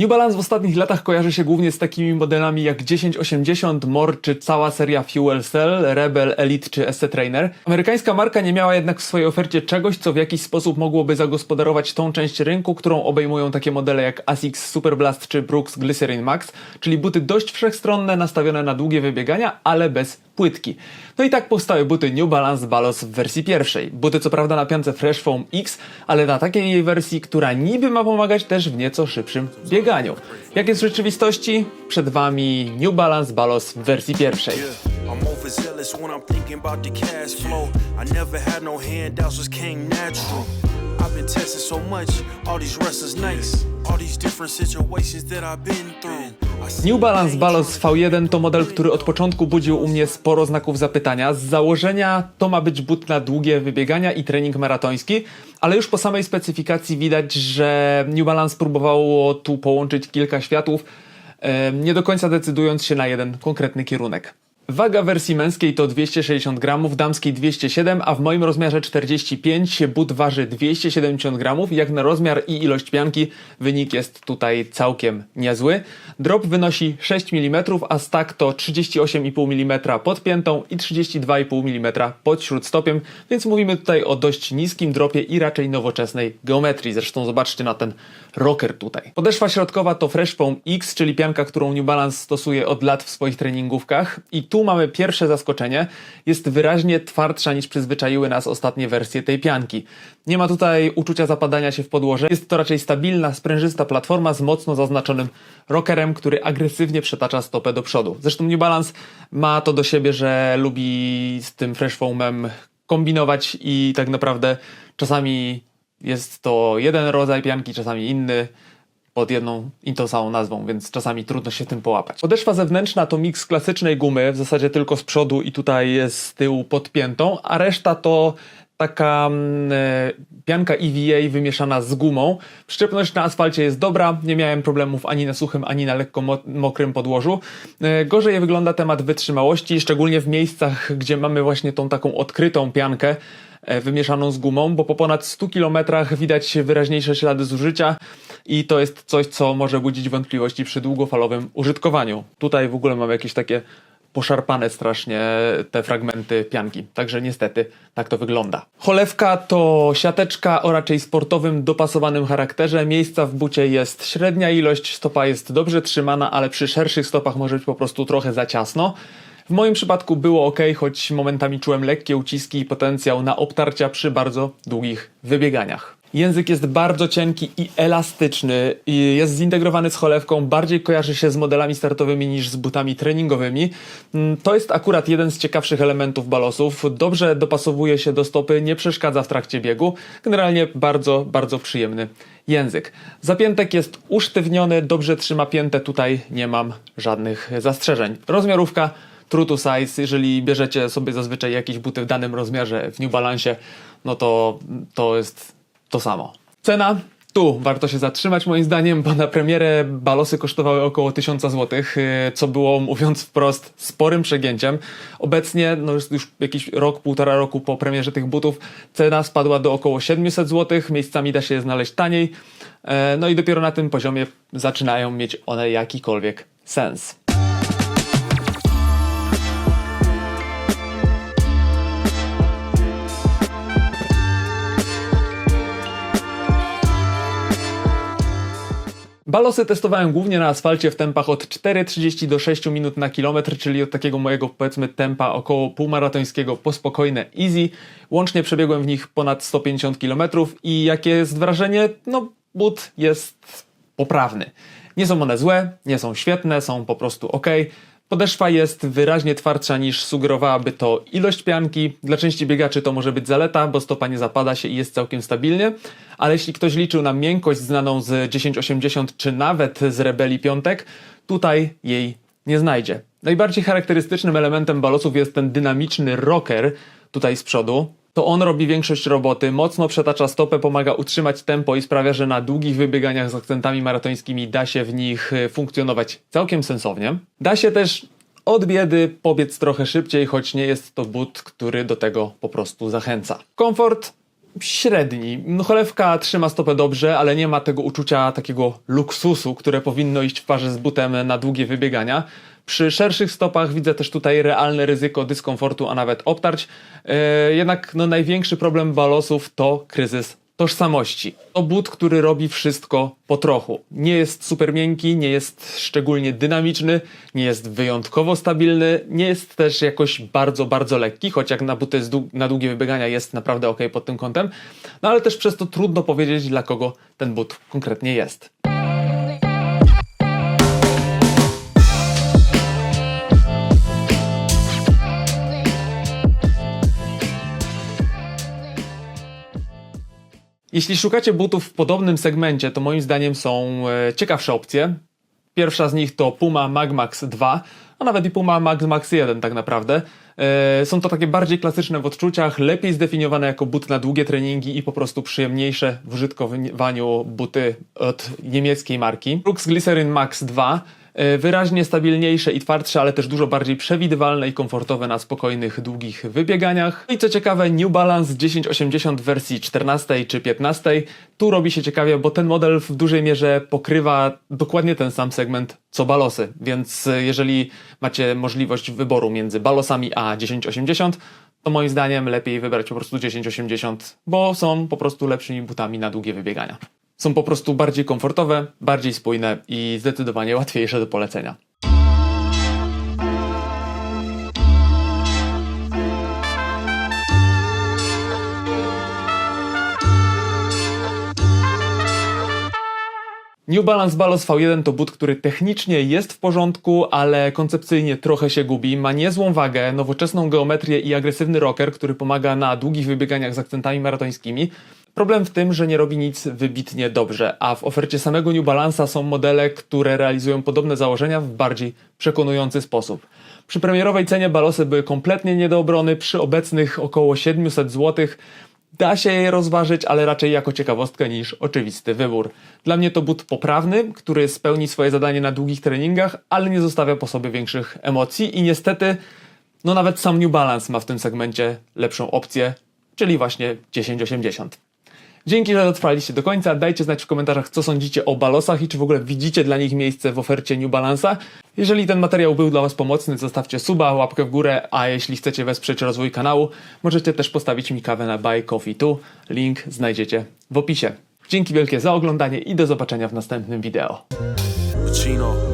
New Balance w ostatnich latach kojarzy się głównie z takimi modelami jak 1080, More czy cała seria Fuel Cell, Rebel, Elite czy SC Trainer. Amerykańska marka nie miała jednak w swojej ofercie czegoś, co w jakiś sposób mogłoby zagospodarować tą część rynku, którą obejmują takie modele jak Asics Super Blast czy Brooks Glycerin Max, czyli buty dość wszechstronne, nastawione na długie wybiegania, ale bez płytki. No i tak powstały buty New Balance Balos w wersji pierwszej. Buty co prawda na piance Fresh Foam X, ale na takiej jej wersji, która niby ma pomagać też w nieco szybszym bieganiu. Jak jest w rzeczywistości? Przed Wami New Balance Balos w wersji pierwszej. I'm overzealous when I'm thinking about the cash flow. I never had no handouts, just came natural. I've been tested so much, all these wrestlers nice. All these different situations that I've been through. New Balance Balos V1 to model, który od początku budził u mnie sporo znaków zapytania. Z założenia to ma być but na długie wybiegania i trening maratoński, ale już po samej specyfikacji widać, że New Balance próbowało tu połączyć kilka światów, nie do końca decydując się na jeden konkretny kierunek. Waga wersji męskiej to 260 gramów, damskiej 207, a w moim rozmiarze 45 but waży 270 gramów. Jak na rozmiar i ilość pianki wynik jest tutaj całkiem niezły. Drop wynosi 6 mm, a stack to 38,5 mm pod piętą i 32,5 mm pod śródstopiem, więc mówimy tutaj o dość niskim dropie i raczej nowoczesnej geometrii. Zresztą zobaczcie na ten rocker tutaj. Podeszwa środkowa to Fresh Foam X, czyli pianka, którą New Balance stosuje od lat w swoich treningówkach. I tu mamy pierwsze zaskoczenie. Jest wyraźnie twardsza niż przyzwyczaiły nas ostatnie wersje tej pianki. Nie ma tutaj uczucia zapadania się w podłoże. Jest to raczej stabilna, sprężysta platforma z mocno zaznaczonym rockerem, który agresywnie przetacza stopę do przodu. Zresztą New Balance ma to do siebie, że lubi z tym Fresh Foamem kombinować i tak naprawdę czasami jest to jeden rodzaj pianki, czasami inny pod jedną i tą samą nazwą, więc czasami trudno się tym połapać. Podeszwa zewnętrzna to miks klasycznej gumy, w zasadzie tylko z przodu i tutaj jest z tyłu podpiętą, a reszta to taka mm, e, pianka EVA wymieszana z gumą. Przyczepność na asfalcie jest dobra, nie miałem problemów ani na suchym, ani na lekko mo- mokrym podłożu. E, Gorzej wygląda temat wytrzymałości, szczególnie w miejscach, gdzie mamy właśnie tą taką odkrytą piankę, e, wymieszaną z gumą, bo po ponad 100 km widać wyraźniejsze ślady zużycia i to jest coś, co może budzić wątpliwości przy długofalowym użytkowaniu. Tutaj w ogóle mamy jakieś takie poszarpane strasznie te fragmenty pianki. Także niestety tak to wygląda. Cholewka to siateczka o raczej sportowym, dopasowanym charakterze. Miejsca w bucie jest średnia ilość, stopa jest dobrze trzymana, ale przy szerszych stopach może być po prostu trochę za ciasno. W moim przypadku było ok, choć momentami czułem lekkie uciski i potencjał na obtarcia przy bardzo długich wybieganiach. Język jest bardzo cienki i elastyczny, jest zintegrowany z cholewką, bardziej kojarzy się z modelami startowymi niż z butami treningowymi. Mm, To jest akurat jeden z ciekawszych elementów balosów. Dobrze dopasowuje się do stopy, nie przeszkadza w trakcie biegu. Generalnie bardzo, bardzo przyjemny język. Zapiętek jest usztywniony, dobrze trzyma piętę, tutaj nie mam żadnych zastrzeżeń. Rozmiarówka true to size, jeżeli bierzecie sobie zazwyczaj jakieś buty w danym rozmiarze w New Balance, no to to jest to samo. Cena? Tu warto się zatrzymać moim zdaniem, bo na premierę balosy kosztowały około 1000 zł, yy, co było mówiąc wprost sporym przegięciem. Obecnie, no już, jakiś rok, półtora roku po premierze tych butów, cena spadła do około 700 zł, miejscami da się je znaleźć taniej, yy, no i dopiero na tym poziomie zaczynają mieć one jakikolwiek sens. Balosy testowałem głównie na asfalcie w tempach od 4,30 do 6 minut na kilometr, czyli od takiego mojego powiedzmy tempa około półmaratońskiego po spokojne easy. Łącznie przebiegłem w nich ponad 150 km i jakie jest wrażenie? No, but jest poprawny. Nie są one złe, nie są świetne, są po prostu ok. Podeszwa jest wyraźnie twardsza niż sugerowałaby to ilość pianki. Dla części biegaczy to może być zaleta, bo stopa nie zapada się i jest całkiem stabilnie. Ale jeśli ktoś liczył na miękkość znaną z 1080 czy nawet z Rebeli Piątek, tutaj jej nie znajdzie. Najbardziej charakterystycznym elementem balosów jest ten dynamiczny rocker tutaj z przodu. To on robi większość roboty, mocno przetacza stopę, pomaga utrzymać tempo i sprawia, że na długich wybieganiach z akcentami maratońskimi da się w nich e, funkcjonować całkiem sensownie. Da się też od biedy pobiec trochę szybciej, choć nie jest to but, który do tego po prostu zachęca. Komfort średni. No cholewka trzyma stopę dobrze, ale nie ma tego uczucia takiego luksusu, które powinno iść w parze z butem na długie wybiegania. Przy szerszych stopach widzę też tutaj realne ryzyko dyskomfortu, a nawet obtarć. Yy, jednak no, największy problem balosów to kryzys tożsamości. To but, który robi wszystko po trochu. Nie jest super miękki, nie jest szczególnie dynamiczny, nie jest wyjątkowo stabilny, nie jest też jakoś bardzo, bardzo lekki, choć jak na buty na długie wybiegania jest naprawdę ok pod tym kątem. No ale też przez to trudno powiedzieć, dla kogo ten but konkretnie jest. Jeśli szukacie butów w podobnym segmencie, to moim zdaniem są e, ciekawsze opcje. Pierwsza z nich to Puma Magmax 2, a nawet i Puma Magmax 1 tak naprawdę. E, Są to takie bardziej klasyczne w odczuciach, lepiej zdefiniowane jako but na długie treningi i po prostu przyjemniejsze w użytkowaniu buty od niemieckiej marki. Brooks Glycerin Max 2 e, wyraźnie stabilniejsze i twardsze, ale też dużo bardziej przewidywalne i komfortowe na spokojnych, długich wybieganiach. No I co ciekawe, New Balance 1080 w wersji 14 czy 15. Tu robi się ciekawie, bo ten model w dużej mierze pokrywa dokładnie ten sam segment co balosy, więc e, jeżeli macie możliwość wyboru między balosami a 1080, to moim zdaniem lepiej wybrać po prostu 1080, bo są po prostu lepszymi butami na długie wybiegania. Są po prostu bardziej komfortowe, bardziej spójne i zdecydowanie łatwiejsze do polecenia. New Balance Balos V1 to but, który technicznie jest w porządku, ale koncepcyjnie trochę się gubi. Ma niezłą wagę, nowoczesną geometrię i agresywny rocker, który pomaga na długich wybieganiach z akcentami maratońskimi. Problem w tym, że nie robi nic wybitnie dobrze, a w ofercie samego New Balance'a są modele, które realizują podobne założenia w bardziej przekonujący sposób. Przy premierowej cenie balosy były kompletnie nie do obrony, przy obecnych około 700 zł Da się je rozważyć, ale raczej jako ciekawostkę niż oczywisty wybór. Dla mnie to but poprawny, który spełni swoje zadanie na długich treningach, ale nie zostawia po sobie większych emocji i niestety, no nawet sam New Balance ma w tym segmencie lepszą opcję, czyli właśnie 1080. Dzięki, że dotrwaliście do końca. Dajcie znać w komentarzach, co sądzicie o balosach i czy w ogóle widzicie dla nich miejsce w ofercie New Balance'a. Jeżeli ten materiał był dla Was pomocny, zostawcie suba, łapkę w górę, a jeśli chcecie wesprzeć rozwój kanału, możecie też postawić mi kawę na Buy Coffee Tu. Link znajdziecie w opisie. Dzięki wielkie za oglądanie i do zobaczenia w następnym wideo. Pacino.